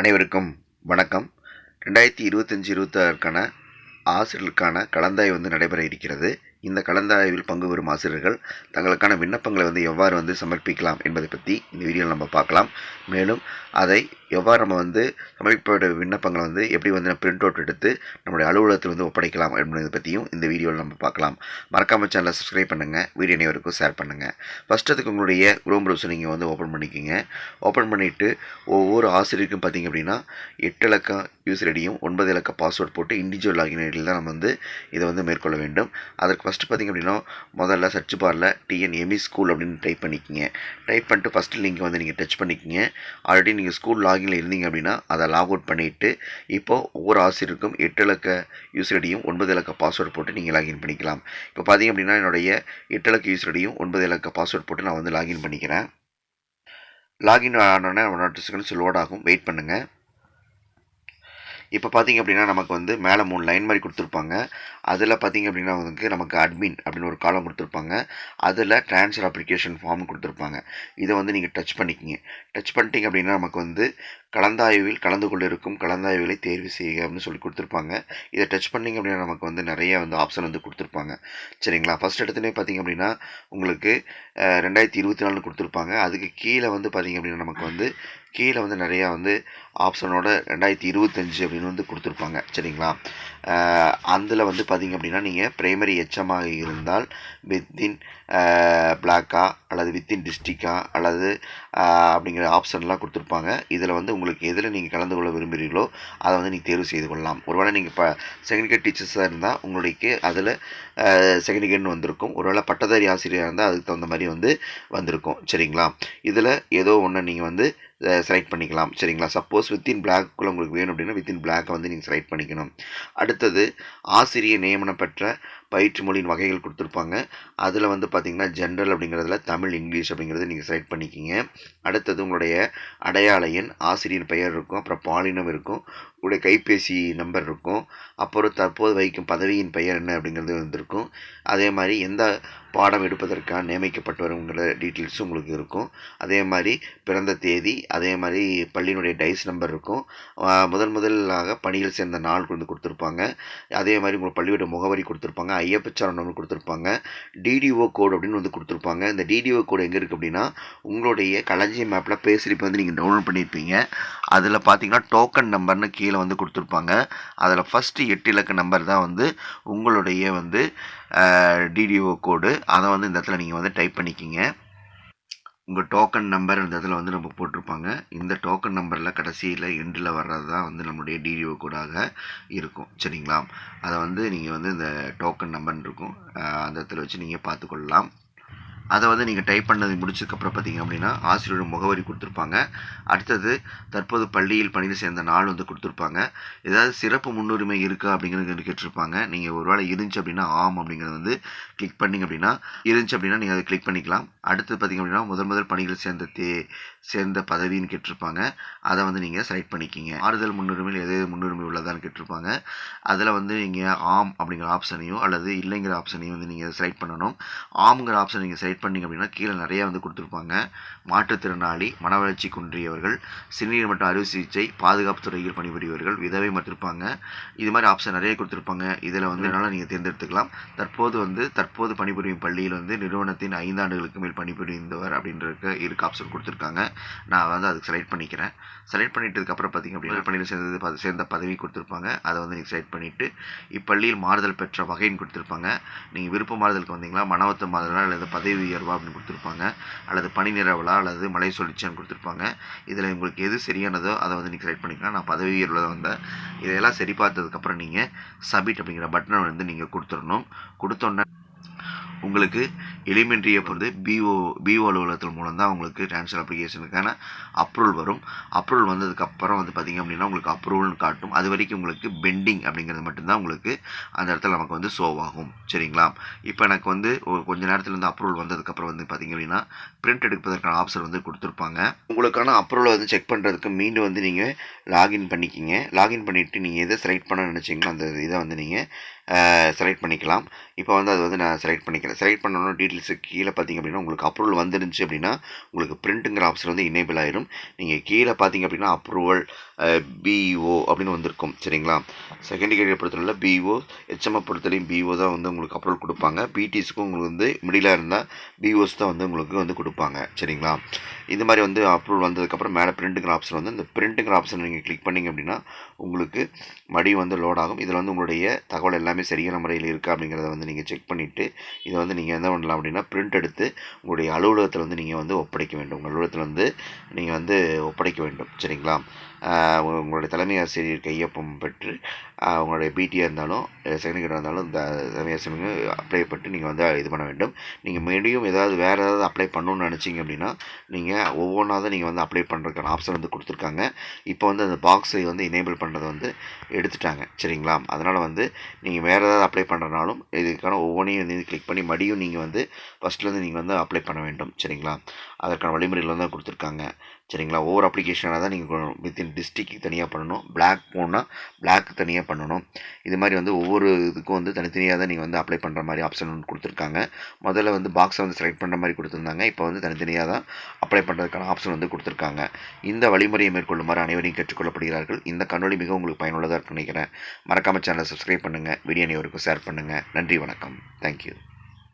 அனைவருக்கும் வணக்கம். ரெண்டாயிரத்தி இருபத்தஞ்சி இருபத்தாறுக்கான ஆசிரியர்களுக்கான கலந்தாய்வு வந்து நடைபெற இருக்கிறது. இந்த கலந்தாய்வில் பங்கு பெறும் ஆசிரியர்கள் தங்களுக்கான விண்ணப்பங்களை வந்து எவ்வாறு வந்து சமர்ப்பிக்கலாம் என்பதை பற்றி இந்த வீடியோவில் நம்ம பார்க்கலாம். மேலும் அதை எவ்வாறு நம்ம வந்து சமர்ப்பிப்பட விண்ணப்பங்களை வந்து எப்படி வந்து பிரிண்ட் அவுட் எடுத்து நம்மளுடைய அலுவலகத்தில் வந்து ஒப்படைக்கலாம் என்பதை பற்றியும் இந்த வீடியோவில் நம்ம பார்க்கலாம். மறக்காம சேனலை சப்ஸ்கிரைப் பண்ணுங்கள் வீடியோ அனைவருக்கும் ஷேர் பண்ணுங்கள் ஃபஸ்ட் அதுக்கு உங்களுடைய குரோம் ப்ரௌசர் நீங்கள் வந்து ஓப்பன் பண்ணிக்கிங்க. ஓப்பன் பண்ணிவிட்டு ஒவ்வொரு ஆசிரியருக்கும் பார்த்தீங்க அப்படின்னா எட்டு இலக்க யூசர் ஐடியும் ஒன்பது இலக்க பாஸ்வேர்ட் போட்டு இண்டிவிஜுவல் லாகின் ஐடியில் தான் நம்ம வந்து இதை வந்து மேற்கொள்ள வேண்டும். அதற்கு ஃபஸ்ட்டு பார்த்திங்க அப்படின்னா முதல்ல சர்ச் பாரில் டிஎன்எம்இ ஸ்கூல் அப்படின்னு டைப் பண்ணிக்கிங்க. டைப் பண்ணிட்டு ஃபஸ்ட்டு லிங்க் வந்து நீங்கள் டச் பண்ணிக்கிங்க. ஆல்ரெடி நீங்கள் ஸ்கூல் லாகினில் இருந்தீங்க அப்படின்னா அதை லாக் அவுட் பண்ணிவிட்டு இப்போது ஒவ்வொரு ஆசிரியருக்கும் எட்டு இலக்க யூசர் ஐடியும் ஒன்பது இலக்க பாஸ்வேர்டு போட்டு நீங்கள் லாகின் பண்ணிக்கலாம். இப்போ பார்த்தீங்க அப்படின்னா என்னுடைய எட்டு இலக்க யூசர் ஐடியும் ஒன்பது இலக்க பாஸ்வேர்ட் போட்டு நான் வந்து லாகின் பண்ணிக்கிறேன். லாகின் ஆனோடனே டூ செகண்ட்ஸ் லோட் ஆகும். வெயிட் பண்ணுங்கள் இப்போ பார்த்தீங்க அப்படின்னா நமக்கு வந்து மேலே மூணு லைன் மாதிரி கொடுத்துருப்பாங்க. அதில் பார்த்தீங்க அப்படின்னா வந்து நமக்கு அட்மின் அப்படின்னு ஒரு காலம் கொடுத்துருப்பாங்க. அதில் ட்ரான்ஸ்ஃபர் அப்ளிகேஷன் ஃபார்ம் கொடுத்துருப்பாங்க. இதை வந்து நீங்கள் டச் பண்ணிக்கிங்க. டச் பண்ணிட்டீங்க அப்படின்னா நமக்கு வந்து கலந்தாய்வில் கலந்து கொண்டிருக்கும் கலந்தாய்வுகளை தேர்வு செய்ய அப்படின்னு சொல்லி கொடுத்துருப்பாங்க. இதை டச் பண்ணிங்க அப்படின்னா நமக்கு வந்து நிறைய வந்து ஆப்ஷன் வந்து கொடுத்துருப்பாங்க. சரிங்களா? ஃபஸ்ட் இடத்துலேயே பார்த்தீங்க அப்படின்னா உங்களுக்கு ரெண்டாயிரத்தி இருபத்தி நாலு கொடுத்துருப்பாங்க. அதுக்கு கீழே வந்து பார்த்தீங்க அப்படின்னா நமக்கு வந்து கீழே வந்து நிறையா வந்து ஆப்ஷனோட ரெண்டாயிரத்தி இருபத்தஞ்சு அப்படின்னு வந்து கொடுத்துருப்பாங்க. சரிங்களா? அதில் வந்து பார்த்திங்க அப்படின்னா நீங்கள் பிரைமரி எச்சமாக இருந்தால் வித்தின் பிளாக்கா அல்லது வித்தின் டிஸ்ட்ரிக்டா அல்லது அப்படிங்கிற ஆப்ஷன்லாம் கொடுத்துருப்பாங்க. இதில் வந்து உங்களுக்கு எதில் நீங்கள் கலந்து கொள்ள விரும்புகிறீர்களோ அதை வந்து நீங்கள் தேர்வு செய்து கொள்ளலாம். ஒருவேளை நீங்கள் இப்போ செகண்ட் கிரேட் டீச்சர்ஸாக இருந்தால் உங்களுக்கு அதில் செகண்ட் கிரேட்னு வந்திருக்கும். ஒருவேளை பட்டதாரி ஆசிரியராக இருந்தால் அதுக்கு தகுந்த மாதிரி வந்து வந்திருக்கும். சரிங்களா? இதில் ஏதோ ஒன்று நீங்கள் வந்து செலக்ட் பண்ணிக்கலாம். சரிங்களா? சப்போஸ் வித்தின் பிளாக்குள்ளே உங்களுக்கு வேணும் அப்படின்னா வித்தின் பிளாக்கை வந்து நீங்கள் செலக்ட் பண்ணிக்கணும். அடுத்து அடுத்தது ஆசிரியர் நியமனம் பெற்ற பயிற்று மொழியின் வகைகள் கொடுத்துருப்பாங்க. அதில் வந்து பார்த்திங்கன்னா ஜென்ரல் அப்படிங்கிறதுல தமிழ் இங்கிலீஷ் அப்படிங்கிறத நீங்கள் செலக்ட் பண்ணிக்கிங்க. அடுத்தது உங்களுடைய அடையாள எண் ஆசிரியர் பெயர் இருக்கும். அப்புறம் பாலினம் இருக்கும். உங்களுடைய கைபேசி நம்பர் இருக்கும். அப்புறம் தற்போது வைக்கும் பதவியின் பெயர் என்ன அப்படிங்கிறது வந்திருக்கும். அதே மாதிரி எந்த பாடம் எடுப்பதற்காக நியமிக்கப்பட்டவருங்கிற டீட்டெயில்ஸும் உங்களுக்கு இருக்கும். அதே மாதிரி பிறந்த தேதி அதே மாதிரி பள்ளியினுடைய டைஸ் நம்பர் இருக்கும். முதன் முதலாக பணியில் சேர்ந்த நாள் கொண்டு கொடுத்துருப்பாங்க. அதே மாதிரி உங்களுக்கு பள்ளியோட முகவரி கொடுத்துருப்பாங்க. ஐயப்பச்சாரம் நம்பர் கொடுத்துருப்பாங்க. டிடிஓ கோடு அப்படின்னு வந்து கொடுத்துருப்பாங்க. இந்த டிடிஓ கோடு எங்கே இருக்குது அப்படின்னா உங்களுடைய களஞ்சியம் மேப்பில் பேசுகிறப்ப வந்து நீங்கள் டவுன்லோட் பண்ணியிருப்பீங்க அதில் பார்த்தீங்கன்னா டோக்கன் நம்பர்னு கீழே வந்து கொடுத்துருப்பாங்க. அதில் ஃபஸ்ட்டு எட்டு இலக்க நம்பர் தான் வந்து உங்களுடைய வந்து டிடிஓ கோடு அதை வந்து இந்த இடத்துல நீங்கள் வந்து டைப் பண்ணிக்கிங்க. உங்கள் டோக்கன் நம்பர் அந்த இடத்துல வந்து நம்ம போட்டிருப்பாங்க. இந்த டோக்கன் நம்பரில் கடைசியில் எண்டில் வர்றது தான் வந்து நம்மளுடைய டிடிஓ கூடாக இருக்கும். சரிங்களா? அதை வந்து நீங்கள் வந்து இந்த டோக்கன் நம்பர் இருக்கும். அந்த இடத்துல வச்சு நீங்கள் பார்த்துக்கொள்ளலாம். அதை வந்து நீங்கள் டைப் பண்ணது முடிச்சதுக்கப்புறம் பார்த்தீங்க அப்படின்னா ஆசிரியரோட முகவரி கொடுத்துருப்பாங்க. அடுத்தது தற்போது பள்ளியில் பணியில் சேர்ந்த நாள் வந்து கொடுத்துருப்பாங்க. ஏதாவது சிறப்பு முன்னுரிமை இருக்கா அப்படிங்கிறது கேட்டிருப்பாங்க. நீங்கள் ஒரு வேளை இருந்துச்சு அப்படின்னா ஆம் அப்படிங்கிறது வந்து கிளிக் பண்ணிங்க அப்படின்னா இருந்துச்சு அப்படின்னா நீங்கள் அதை கிளிக் பண்ணிக்கலாம். அடுத்து பார்த்தீங்க அப்படின்னா முதல் முதல் பணியில் சேர்ந்த தே சேர்ந்த பதவின்னு கேட்டிருப்பாங்க. அதை வந்து நீங்கள் செலக்ட் பண்ணிக்கிங்க. ஆறுதல் முன்னுரிமையில் எது முன்னுரிமை உள்ளதான்னு கேட்டிருப்பாங்க. அதில் வந்து நீங்கள் ஆம் அப்படிங்கிற ஆப்ஷனையும் அல்லது இல்லைங்கிற ஆப்ஷனையும் வந்து நீங்கள் செலக்ட் பண்ணணும். ஆம்ங்கிற ஆப்ஷன் நீங்கள் செலக்ட் பண்ணிங்க அப்படின்னா கீழே நிறையா வந்து கொடுத்துருப்பாங்க. மாற்றுத்திறனாளி மனவளர்ச்சி குன்றியவர்கள் சிறுநீர் மற்றும் அறுவை சிகிச்சை பாதுகாப்பு துறையில் பணிபுரியவர்கள் விதவை மற்றிருப்பாங்க இது மாதிரி ஆப்ஷன் நிறைய கொடுத்துருப்பாங்க. இதில் வந்து என்னால் நீங்கள் தேர்ந்தெடுத்துக்கலாம். தற்போது வந்து தற்போது பணிபுரியும் பள்ளியில் வந்து நிறுவனத்தின் ஐந்தாண்டுகளுக்கு மேல் பணிபுரிந்தவர் அப்படின்ற இருக்க ஆப்ஷன் கொடுத்துருக்காங்க. நான் வந்து அதுக்கு செலக்ட் பண்ணிக்கிறேன். செலக்ட் பண்ணிட்டதுக்கப்புறம் பார்த்திங்க அப்படின்னா பள்ளியில் சேர்ந்தது சேர்ந்த பதவி கொடுத்துருப்பாங்க. அதை வந்து நீங்கள் செலக்ட் பண்ணிவிட்டு இப்பள்ளியில் மாறுதல் பெற்ற வகைன்னு கொடுத்துருப்பாங்க. நீங்கள் விருப்ப மாறுதலுக்கு வந்தீங்களா மனவத்த மாறுதலாக அல்லது பதவி உயர்வா அப்படின்னு கொடுத்துருப்பாங்க. அல்லது பணி நிறவலா அல்லது மலை சொல்லிச்சான்னு கொடுத்துருப்பாங்க. இதில் உங்களுக்கு எது சரியானதோ அதை வந்து நீங்கள் செலக்ட் பண்ணிக்கலாம் நான் பதவி உயர்வில் தான் வந்தேன். இதையெல்லாம் சரி பார்த்ததுக்கப்புறம் நீங்கள் சப்மிட் அப்படிங்கிற பட்டனை வந்து நீங்கள் கொடுத்துடணும். கொடுத்தோன்னே உங்களுக்கு எலிமெண்ட்ரியை பொறுத்து பிஓ பிஓ அலுவலகத்தின் மூலம் தான் உங்களுக்கு ட்ரான்ஸ்ஃபர் அப்ளிகேஷனுக்கான அப்ரூவல் வரும். அப்ரூவல் வந்ததுக்கப்புறம் வந்து பார்த்திங்க அப்படின்னா உங்களுக்கு அப்ரூவல்னு காட்டும். அது வரைக்கும் உங்களுக்கு பெண்டிங் அப்படிங்கிறது மட்டும்தான் உங்களுக்கு அந்த இடத்துல நமக்கு வந்து ஷோ ஆகும். சரிங்களா? இப்போ எனக்கு வந்து கொஞ்ச நேரத்தில் வந்து அப்ரூவல் வந்ததுக்கப்புறம் வந்து பார்த்திங்க அப்படின்னா பிரிண்ட் எடுப்பதற்கான ஆப்ஷன் வந்து கொடுத்துருப்பாங்க. உங்களுக்கான அப்ரூவலை வந்து செக் பண்ணுறதுக்கு மீண்டும் வந்து நீங்கள் லாகின் பண்ணிக்கிங்க. லாகின் பண்ணிவிட்டு நீங்கள் எதை செலக்ட் பண்ண நினச்சிங்களோ அந்த இதை வந்து நீங்கள் செலக்ட் பண்ணிக்கலாம். இப்போ வந்து அது வந்து நான் செலக்ட் பண்ணிக்கிறேன். செலக்ட் பண்ணணும் டீட்டெயில் டீட்டெயில்ஸுக்கு கீழே பார்த்தீங்க அப்படின்னா உங்களுக்கு அப்ரூவல் வந்துருந்துச்சு அப்படின்னா உங்களுக்கு பிரிண்ட்டுங்கிற ஆப்ஷன் வந்து எனேபிள் ஆயிரும். நீங்கள் கீழே பார்த்தீங்க அப்படின்னா அப்ரூவல் பிஇஓ அப்படின்னு வந்திருக்கும். சரிங்களா? செகண்ட் கேரியர் பொறுத்தவரையில் பிஓ ஹெச்எம்ஐ பொறுத்தவரையும் பிஓ தான் வந்து உங்களுக்கு அப்ரூவல் கொடுப்பாங்க. பிடிஸ்க்கும் உங்களுக்கு வந்து மிடிலாக இருந்தால் பிஓஸ் தான் வந்து உங்களுக்கு வந்து கொடுப்பாங்க. சரிங்களா? இந்த மாதிரி வந்து அப்ரூவல் வந்ததுக்கப்புறம் மேலே பிரிண்ட்டுங்கிற ஆப்ஷன் வந்து இந்த பிரிண்ட்டுங்கிற ஆப்ஷன் நீங்கள் கிளிக் பண்ணிங்க அப்படின்னா உங்களுக்கு மடி வந்து லோட் ஆகும். இதில் வந்து உங்களுடைய தகவல் எல்லாமே சரியான முறையில் இருக்கா அப்படிங்கிறத வந்து நீங்கள் செக் பண்ணிவிட்டு இதை வந்து நீங்கள் என்ன பண்ணலாம் அப்படின்னா பிரிண்ட் எடுத்து உங்களுடைய அலுவலகத்தில் வந்து நீங்கள் வந்து ஒப்படைக்க வேண்டும். உங்கள் அலுவலகத்தில் வந்து நீங்கள் வந்து ஒப்படைக்க வேண்டும். சரிங்களா? உங்களுடைய தலைமை ஆசிரியர் கையொப்பம் பெற்று உங்களுடைய பிடியாக இருந்தாலும் செகண்ட் கிரேடாக இருந்தாலும் இந்த தலைமை ஆசிரியருக்கு அப்ளை பண்ணிட்டு நீங்கள் வந்து இது பண்ண வேண்டும். நீங்கள் மீடியும் ஏதாவது வேறு ஏதாவது அப்ளை பண்ணணும்னு நினச்சிங்க அப்படின்னா நீங்கள் ஒவ்வொன்றா தான் நீங்கள் வந்து அப்ளை பண்ணுறதுக்கான ஆப்ஷன் வந்து கொடுத்துருக்காங்க. இப்போ வந்து அந்த பாக்ஸை வந்து எனேபிள் பண்ணுறதை வந்து எடுத்துட்டாங்க. சரிங்களா? அதனால் வந்து நீங்கள் வேறு ஏதாவது அப்ளை பண்ணுறனாலும் இதுக்கான ஒவ்வொன்றையும் வந்து கிளிக் பண்ணி மடியும் நீங்கள் வந்து ஃபஸ்ட்லேருந்து நீங்கள் வந்து அப்ளை பண்ண வேண்டும். சரிங்களா? அதற்கான வழிமுறைகள் வந்து கொடுத்துருக்காங்க. சரிங்களா? ஒவ்வொரு அப்ளிகேஷனாக தான் நீங்கள் வித்தின் டிஸ்ட்ரிக்கு தனியாக பண்ணணும். பிளாக் போனால் பிளாக் தனியாக பண்ணணும். இது மாதிரி வந்து ஒவ்வொரு இதுக்கும் வந்து தனித்தனியாக தான் நீங்கள் வந்து அப்ளை பண்ணுற மாதிரி ஆப்ஷன் ஒன்று கொடுத்துருக்காங்க. முதல்ல வந்து பாக்ஸை வந்து செலக்ட் பண்ணுற மாதிரி கொடுத்துருந்தாங்க. இப்போ வந்து தனித்தனியாக தான் அப்ளை பண்ணுறதுக்கான ஆப்ஷன் வந்து கொடுத்துருக்காங்க. இந்த வழிமுறையை மேற்கொள்ளுமாறு அனைவரையும் கற்றுக்கொள்ளப்படுகிறார்கள் இந்த கண்ணொலி மிக உங்களுக்கு பயனுள்ளதாக இருக்குன்னு நினைக்கிறேன். மறக்காமல் சேனலை சப்ஸ்கிரைப் பண்ணுங்கள் வீடியோ அனைவருக்கும் ஷேர் பண்ணுங்கள் நன்றி வணக்கம். தேங்க்யூ